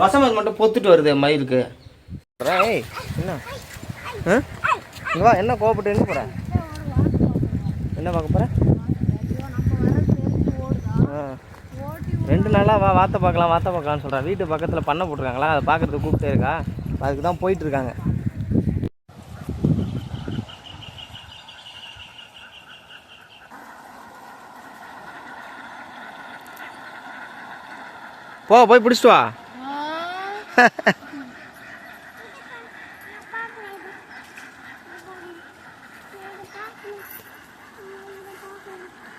வசமது மட்டும் பொத்துட்டு வருது மயிலுக்கு. ஏய் என்ன? ஆ? வா என்ன கோவப்பட்டு என்ன போற? என்ன பார்க்க போற? ஆ. ரெண்டு நாளாக வா வாத்த பார்க்கலாம் வாத்தை பார்க்கலாம்னு சொல்கிறேன் வீட்டு பக்கத்தில் பண்ண போட்டிருக்காங்களா? அதை பார்க்கறதுக்கு கூப்பிட்டே இருக்கா? அதுக்கு தான் போயிட்டுருக்காங்க போ போய் பிடிச்சிட்டு வா.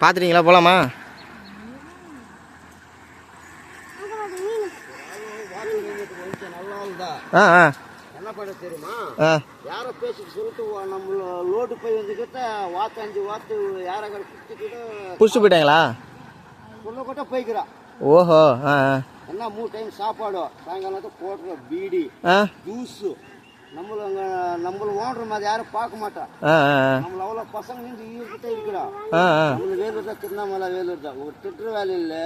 பார்த்துட்டீங்களா போகலாமா ஆ ஆ. என்ன பண்ண தெரியுமா? ஆ. யாரோ பேசிட்டு சொல்லிட்டு நம்ம லோடு போய் வந்துக்கிட்ட வாத்து அஞ்சு வாத்து யாரை கடை சுற்றிக்கிட்டு பிடிச்சிட்டு போயிட்டாங்களா? சொல்ல கூட போய்க்கிறா. ஓஹோ ஆ ஆ. என்ன மூணு டைம் சாப்பாடு. சாயங்காலத்தை போடுற பீடி ஆ? ஜூஸு நம்மள அங்கே நம்மள ஓடுற மாதிரி யாரும் பார்க்க மாட்டா. ஆ ஆ ஆ. நம்மள அவ்வளோ பசங்க நின்று ஈர்க்கிட்ட இருக்கிறா. ஆ ஆ. நம்மளுக்கு வேலூர் தான் திருவண்ணாமலை வேலூர் தான் ஒரு திட்டுற வேலை இல்லை.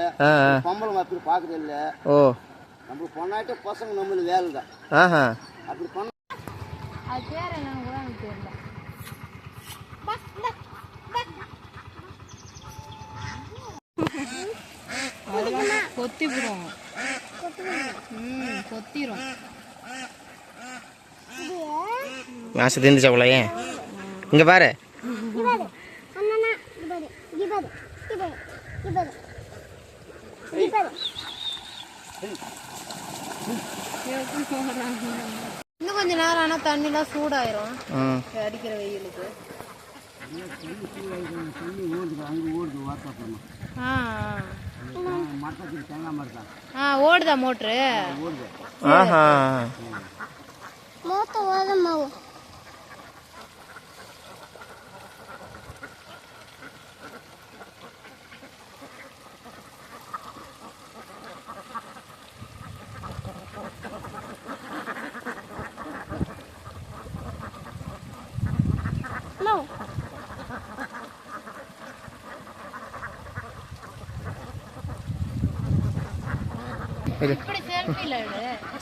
பம்பளம் அப்படி பார்க்கறது இல்லை. ஓ. நம்மளுக்கு பொண்ணாயிட்ட பசங்க நம்மளுக்கு வேலை தான் அப்படி பண்ண அது பேர் என்னன்னு கூட எனக்கு தெரியல. ம் கொத்திரும் தெரிஞ்சிச்சா போல ஏன் இங்கே பாரு இன்னும் கொஞ்ச நேரம் ஆனால் தண்ணிலாம் சூடாயிரும் அடிக்கிற வெயிலுக்கு ஆ ஆ. ஆ ஓடுதா மோட்ரு ஆஹா இப்படி செல்ஃபியில்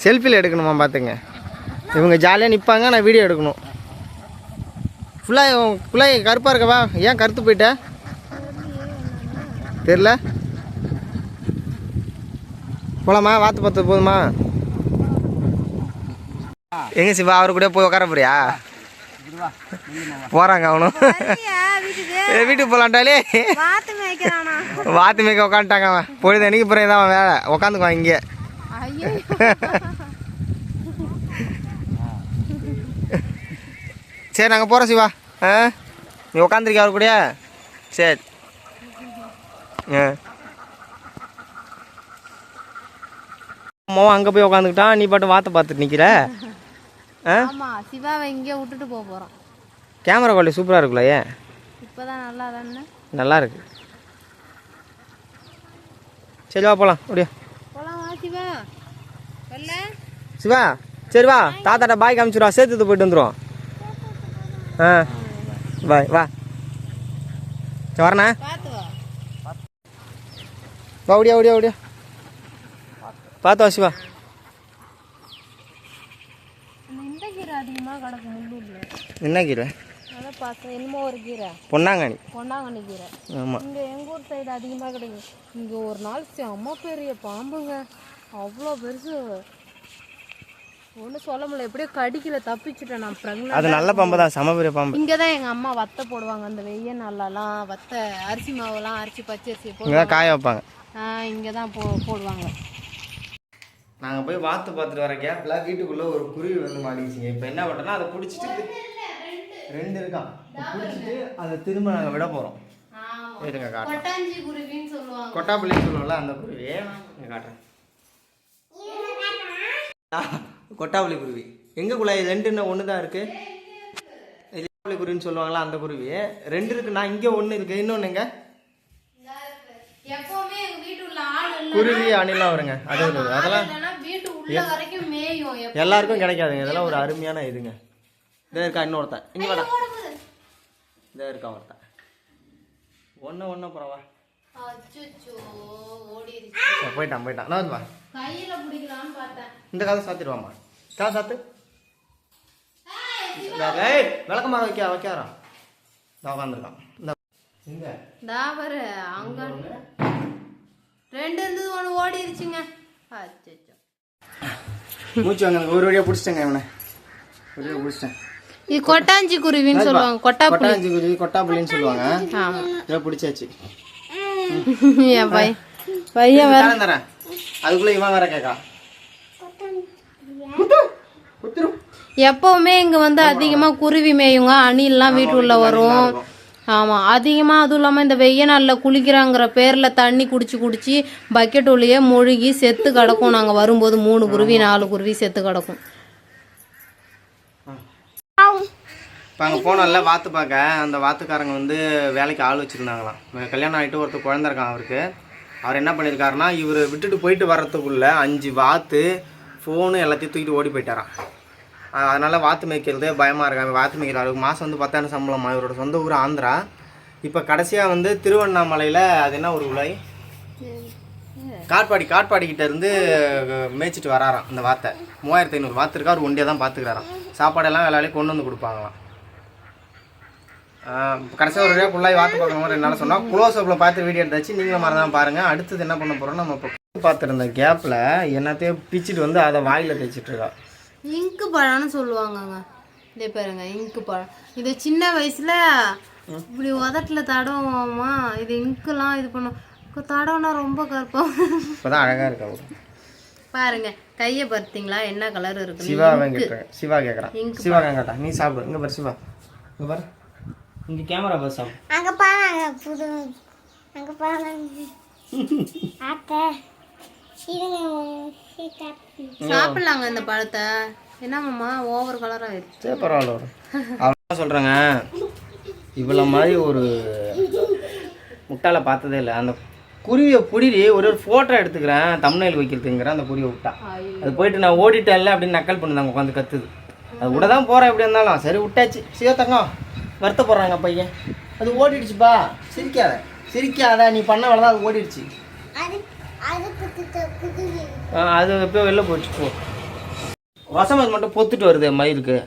செல்ஃபியில் எடுக்கணுமா பார்த்துங்க இவங்க ஜாலியாக நிற்பாங்க நான் வீடியோ எடுக்கணும். ஃபுல்லாக ஃபுல்லாக கருப்பாக இருக்கவா ஏன் கருத்து போயிட்ட? தெரில போலாமா? வாத்து பத்து போதுமா? எங்க சிவா அவரு கூட போய் உட்கார போறியா? போறாங்க அவனும். வீட்டுக்கு? மேய்க்கிறானா? வாத்து மேய்க்க உட்காந்துட்டாங்க அவன். பொழுது அன்னைக்கு பிறகு தான் அவன் வேலை. உட்காந்துக்குவான் இங்கே. சரி நாங்கள் போகிறோம் சிவா. ஆ? நீ உட்காந்துருக்கிய அவர் கூடயா சரி. ஆ. அம்மாவும் அங்கே போய் உட்காந்துக்கிட்டான் நீ பாட்டு வாத்தை பார்த்துட்டு நிற்கிற ஆ? ஆமா சிவாவை இங்கே விட்டுட்டு போக போறோம். கேமரா குவாலிட்டி சூப்பராக இருக்குல்ல ஏன்? இப்பதான் நல்லா தானே? நல்லா இருக்கு. சரி வா போகலாம் அப்படியே. போலாம் வா சிவா. வரல? சிவா சரி வா. தாத்தாட்ட பாய் காமிச்சிடுவா சேர்த்து போயிட்டு வந்துடும் ஆ. பாய் வா. சரி வரண்ணா. பார்த்து வா வா ஓடியா ஓடியா ஓடியா. பார்த்து வா சிவா இந்த இந்த கீரை அதிகமாக கிடக்கு முள்ளூர்ல என்ன கீரை? என்னமோ ஒரு கீரை. பொன்னாங்கண்ணி. பொன்னாங்கண்ணி கீரை. ஆமாம் இங்கே எங்கள் ஊர் சைடு அதிகமாக கிடைக்கும் இங்கே ஒரு நாள் செம்ம பெரிய பாம்புங்க. அவ்வளோ பெருசு. ஒன்றும் சொல்ல முடியல. எப்படியோ கடிக்கல தப்பிச்சுட்டேன் நான். அது ப்ரெக்னெண்ட் நல்ல பாம்பு தான். செம பெரிய பாம்பு. இங்கே தான் எங்கள் அம்மா வத்தை போடுவாங்க. அந்த வெய்ய நாளெல்லாம் வத்தை அரிசி மாவுலாம் அரிசி பச்சரிசி தான் காய வைப்பாங்க. இங்கே தான் போ போடுவாங்க. நாங்கள் போய் வாத்து பார்த்துட்டு வர கேப்பில் வீட்டுக்குள்ளே ஒரு குருவி வந்து மாட்டிக்கிச்சிங்க. இப்போ என்ன பண்ணுறோன்னா அதை பிடிச்சிட்டு ரெண்டு இருக்கான். பிடிச்சிட்டு அதை திரும்ப நாங்கள் விட போகிறோம் இருங்க காட்டுறேன். கொட்டாப்புள்ளின்னு சொல்லுவோம்ல அந்த குருவி. இங்க காட்டுறேன். கொட்டாப்புளி குருவி. எங்கே குழாய்? ரெண்டுன்னு ஒன்று தான் இருக்குது கொட்டாப்புளி குருவின்னு சொல்லுவாங்களா அந்த குருவி. ரெண்டு இருக்கு நான் இங்கே ஒன்று இருக்குது இன்னொன்று எங்க? குருவி அணிலாம் வருங்க. அது அதெல்லாம் எல்லாருக்கும் கிடைக்காதுங்க. இதெல்லாம் ஒரு அருமையான இதுங்க. இதே இருக்கா இன்னொருத்தன் இங்கே வாடா. இதே இருக்கா ஒருத்தன். ஒன்று ஒன்று அப்புறம் வா. அச்சோ ஓடிடுச்சு. சரி, போயிட்டான் போயிட்டான். நான் வா. இந்த கதை சாத்திடுவாம்மா. கதை சாத்து. விளக்கமாக வைக்க வைக்காரா நான் உட்காந்துருக்கான் இந்த. தாவரு அங்க. ரெண்டு இருந்தது ஒன்று ஓடிடுச்சுங்க. அச்சோ மூச்சு வாங்க ஒரு வழியாக பிடிச்சிட்டேங்க இவனை. ஒரு வழியாக பிடிச்சிட்டேன். இது கொட்டாஞ்சி குருவின்னு சொல்லுவாங்க கொட்டாப்புளி கொட்டாஞ்சி குருவி கொட்டாப்புளின்னு சொல்லுவாங்க. ஆமா இதை பிடிச்சாச்சு. என் பையன். பையன் வேற. தரேன். அதுக்குள்ள இவன் வேற குத்துரும் எப்பவுமே இங்க வந்து அதிகமா குருவி மேயுங்க. அணில்லாம் வீட்டுக்குள்ள வரும். ஆமா அதிகமா அதுவும் இல்லாம இந்த வெய்ய நாள்ல குளிக்கிறாங்கிற பேர்ல தண்ணி குடிச்சு குடிச்சு பக்கெட் உள்ளேயே மூழ்கி செத்து கிடக்கும். நாங்க வரும்போது மூணு குருவி நாலு குருவி செத்து கிடக்கும். இப்போ அங்கே போனோம்ல வாத்து பார்க்க. அந்த வாத்துக்காரங்க வந்து வேலைக்கு ஆள் வச்சுருந்தாங்களாம். கல்யாணம் ஆகிட்டு ஒருத்தர் குழந்த இருக்கான் அவருக்கு. அவர் என்ன பண்ணியிருக்காருன்னா இவர் விட்டுட்டு போயிட்டு வர்றதுக்குள்ள அஞ்சு வாத்து ஃபோனு எல்லாத்தையும் தூக்கிட்டு ஓடி போயிட்டாரான் அதனால் வாத்து மேய்க்கிறது பயமாக இருக்காங்க வாத்து மேய்க்கிற அவருக்கு மாதம் வந்து பத்தாயிரம் சம்பளமா. இவரோட சொந்த ஊர் ஆந்திரா. இப்போ கடைசியாக வந்து திருவண்ணாமலையில் அது என்ன ஒரு உலை? காட்பாடி காட்பாடிக்கிட்ட இருந்து மேய்ச்சிட்டு வராராம் அந்த வாத்தை. மூவாயிரத்தி ஐநூறு வாத்து இருக்கா. அவர் ஒண்டியாக தான் பார்த்துக்கிறாராம் சாப்பாடெல்லாம் வேலையிலே கொண்டு வந்து கொடுப்பாங்களாம். கடைசியாக ஒரு ஃபுல்லாக வாத்து பார்க்கணும் என்னால் சொன்னால் க்ளோஸ் அப்பில் பார்த்து வீடியோ எடுத்தாச்சு. நீங்களும் மறந்தாம பாருங்கள் அடுத்தது என்ன பண்ண போகிறோம் நம்ம இப்போ பார்த்துருந்த கேப்பில் என்னத்தையும் பிச்சுட்டு வந்து அதை வாயில் தேய்ச்சிட்டு இருக்கா. இங்கு பழம்னு சொல்லுவாங்கங்க. இதே பாருங்க இங்கு பழம். இது சின்ன வயசுல இப்படி உதட்டுல தடவுமா இது இங்குலாம் இது பண்ணும். தடவுனா ரொம்ப கருப்பம். இப்போ தான் அழகாக இருக்கா. பாருங்க கையை பார்த்தீங்களா என்ன கலர் இருக்கு? சிவா கேட்டுருக்கேன் சிவா கேட்குறான் சிவா கேட்டா நீ சாப்பிடு. இங்கே பாரு சிவா. இங்கே பாரு. இங்கே கேமரா சாப்பிடு அங்க பாருங்க புது அங்க பாருங்க. சீதா சாப்பிடலாங்க இந்த பழத்தை. என்னமாம்மா ஓவர் கலர் சரி பரவாயில்ல அவன் சொல்கிறேங்க இவ்வளோ மாதிரி ஒரு முட்டாளை பார்த்ததே இல்லை. அந்த குருவியை பிடிடி ஒரு ஒரு ஃபோட்டோ எடுத்துக்கிறேன் தமிழ்நாடு வைக்கிறதுங்கிற அந்த குருவியை விட்டா. அது போயிட்டு நான் ஓடிட்டேன்ல அப்படின்னு நக்கல் பண்ணுதாங்க உட்காந்து கத்துது. அது விட தான் போகிறேன் எப்படி இருந்தாலும். சரி விட்டாச்சு. சிவத்தங்கம் வருத்த போடுறாங்க பையன். அது ஓடிடுச்சுப்பா சிரிக்காத. சிரிக்காத. நீ பண்ண வேலை அது ஓடிடுச்சு. அது எப்போ வெளில போச்சு போ. வசம் மட்டும் பொத்துட்டு வருது மயிலுக்கு.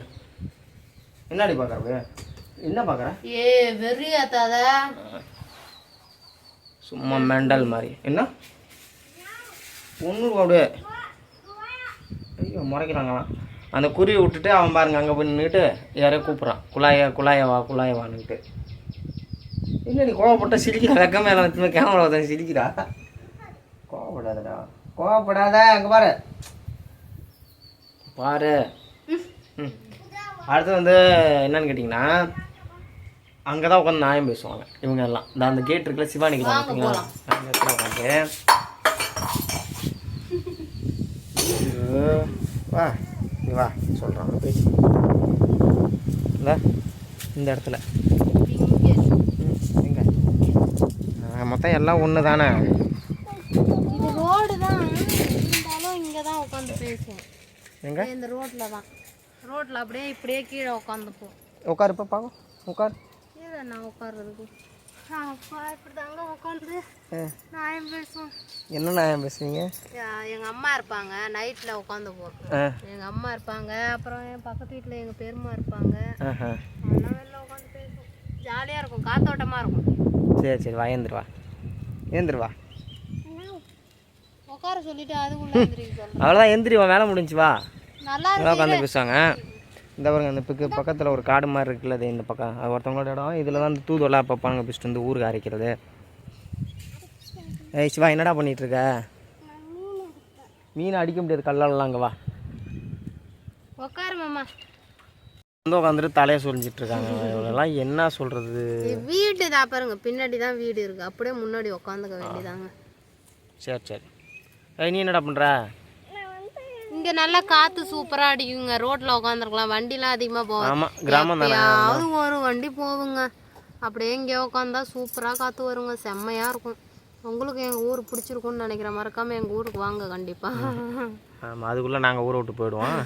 என்னடி பார்க்குறது என்ன பார்க்குற ஏ வெறி ஆத்தாத சும்மா மெண்டல் மாதிரி. என்ன? ஒன்று அப்படியே. ஐயோ முறைக்கிறாங்களாம் அந்த குருவி விட்டுட்டு அவன் பாருங்க அங்கே போய் நின்றுட்டு யாரையோ கூப்பிட்றான். குழாய குழாய வா குழாய வான்னுட்டு. என்னடி கோவப்பட்ட சிரிக்கிறா? வெக்க மேலே வச்சுமே கேமரா வந்து சிரிக்கிறா. கோவப்படாதடா. கோவப்படாத அங்கே பாரு. பாரு. ம். அடுத்து வந்து என்னன்னு கேட்டிங்கன்னா அங்கே தான் உட்காந்து நியாயம் பேசுவாங்க. இவங்க எல்லாம். இந்த அந்த கேட் இருக்குல்ல சிவானிக்கு பார்த்தீங்களா அந்த இடத்துல உட்காந்து வா. நீ வா சொல்கிறான் பேச்சு இல்லை இந்த இடத்துல. எங்க ஆ, மொத்தம் எல்லாம் ஒன்று தானே இது ரோடு தான். இருந்தாலும் இங்கே தான் உட்காந்து பேசுவோம். எங்க? இந்த ரோட்ல தான். ரோட்ல அப்படியே இப்படியே கீழே உட்காந்துப்போம் உட்காருப்பா பார்க்கும் உட்கார். ஏதா நான் உட்கார்றதுக்கு. உட்காந்து என்ன நியாயம் பேசுவீங்க எங்க அம்மா இருப்பாங்க. நைட்ல உட்காந்துப்போம் ஆ. எங்க அம்மா இருப்பாங்க. அப்புறம் என் பக்கத்து வீட்டில் எங்க பெருமா இருப்பாங்க. உட்காந்து பேசுவோம். ஜாலியா இருக்கும். காத்தோட்டமா இருக்கும். சரி சரி. வா ஏந்திரு வா. ஏந்திரு வா. உட்கார சொல்லிட்டு அதுக்குள்ள அவ்வளோதான் எந்திரி வா வேலை முடிஞ்சு வா. நல்லா நல்லா உட்காந்து பேசுவாங்க. இந்த பாருங்க இந்த பக்கு பக்கத்தில் ஒரு காடு மாதிரி இருக்குல்ல அது இந்த பக்கம். அது ஒருத்தவங்களோட இடம். இதில் தான் இந்த தூதுவெல்லாம் அப்பப்பாங்க பிடிச்சிட்டு வந்து ஊருக்கு அரைக்கிறது. ஏய் சிவா என்னடா பண்ணிட்டு இருக்க? மீன் அடிக்க முடியாது கல்லாலலாம் அங்கே வா. உட்காரு மாமா. வந்து உட்காந்துட்டு தலையை சொரிஞ்சிட்டு இருக்காங்க. இவங்கெல்லாம் என்ன சொல்கிறது வீடு தான் பாருங்க பின்னாடி தான் வீடு இருக்கு. அப்படியே முன்னாடி உட்காந்துக்க வேண்டியதாங்க. சரி சரி. ஏய் நீ என்னடா பண்ணுற இங்க நல்லா காத்து சூப்பரா அடிக்குங்க. ரோட்ல உட்காந்துருக்கலாம் வண்டிலாம் அதிகமா போகும் ஆமாம் கிராமம் தானே? எப்பயாவது ஒரு வண்டி போகுங்க. அப்படியே இங்கே உட்காந்தா சூப்பரா காத்து வருங்க. செம்மையா இருக்கும். உங்களுக்கு எங்க ஊர் பிடிச்சிருக்கும்னு நினைக்கிறேன் மறக்காம எங்க ஊருக்கு வாங்க கண்டிப்பா. ஆமாம் அதுக்குள்ளே நாங்கள் ஊரை விட்டு போயிடுவோம்.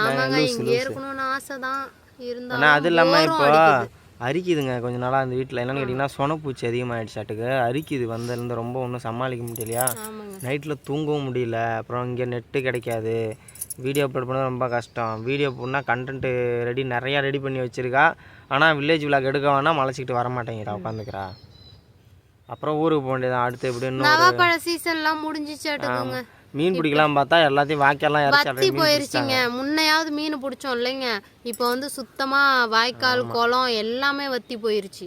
ஆமாங்க இங்கே இருக்கணும்னு ஆசை தான் ஆனால் அது இருந்தாலும் இல்லாமல் போரும் இப்போ அரிக்குதுங்க கொஞ்ச நாளாக அந்த வீட்டில் என்னென்னு கேட்டிங்கன்னா சொனப்பூச்சி அதிகமாகிடுச்சாட்டுக்கு அரிக்குது வந்ததுலேருந்து ரொம்ப ஒன்றும் சமாளிக்க முடியலையா? நைட்டில் தூங்கவும் முடியல. அப்புறம் இங்கே நெட்டு கிடைக்காது. வீடியோ அப்லோட் பண்ண ரொம்ப கஷ்டம். வீடியோ போனால் கண்டென்ட்டு ரெடி நிறையா ரெடி பண்ணி வச்சுருக்கா. ஆனால் வில்லேஜ் விளாக் எடுக்க வேணால் மலைச்சிக்கிட்டு வர மாட்டேங்கிறா உட்காந்துக்கிறா அப்புறம் ஊருக்கு போக வேண்டியதான் அடுத்து எப்படி இன்னும் நவாப்பழ சீசன்லாம் முடிஞ்சிச்சாட்டுக்குங்க மீன் பிடிக்கலாம் பார்த்தா எல்லாத்தையும் வாய்க்கெல்லாம் இறச்சி வத்தி போயிருச்சுங்க. முன்னையாவது மீன் பிடிச்சோம் இல்லைங்க. இப்போ வந்து சுத்தமா வாய்க்கால் குளம் எல்லாமே வத்தி போயிருச்சு.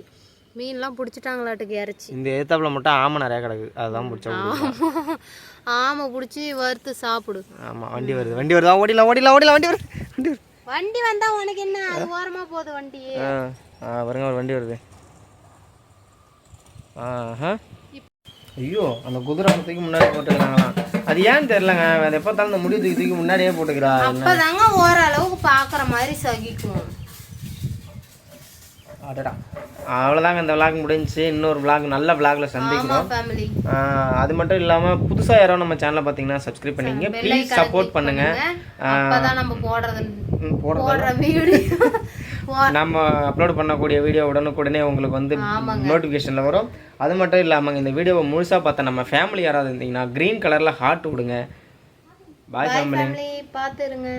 மீன்லாம் பிடிச்சிட்டாங்களாட்டுக்கு இறச்சி. இந்த எத்தாப்புல மட்டும் ஆமை நிறையா கிடக்கு. அதுதான் பிடிச்சா ஆமை. பிடிச்சி வறுத்து சாப்பிடு. ஆமாம் வண்டி வருது. வண்டி வருதா? ஓடிலாம் ஓடிலாம் ஓடிலாம் வண்டி வருது வண்டி வருது. வண்டி வந்தா உனக்கு என்ன? அது ஓரமா போகுது வண்டி ஆ வருங்க ஒரு வண்டி வருது. ஆஹா. ஐயோ அந்த குதிரை தூக்கி முன்னாடி போட்டுக்கிறாங்களாம் அது ஏன் தெரிலங்க அது எப்போ தாலும் முடிவு முடி தூக்கி தூக்கி முன்னாடியே போட்டுக்கிறா அப்பதாங்க ஓரளவுக்கு பாக்குற மாதிரி சகிக்கும். அடடா. அவ்வளோதாங்க இந்த விளாக் முடிஞ்சுச்சு. இன்னொரு விளாக் நல்ல விளாக்ல சந்திக்கிறோம். அது மட்டும் இல்லாமல் புதுசாக யாரோ நம்ம சேனலை பார்த்தீங்கன்னா சப்ஸ்கிரைப் பண்ணிங்க. ப்ளீஸ் சப்போர்ட் பண்ணுங்க. அப்பதான் நம்ம போடுறது நம்ம அப்லோட் பண்ணக்கூடிய வீடியோ உடனுக்குடனே உங்களுக்கு வந்து நோட்டிஃபிகேஷனில் வரும். அது மட்டும் இல்லாமல் இந்த வீடியோவை முழுசாக பார்த்த நம்ம ஃபேமிலி யாராவது இருந்தீங்கன்னா க்ரீன் கலரில் ஹார்ட் விடுங்க. பாய் ஃபேமிலி பாத்துருங்க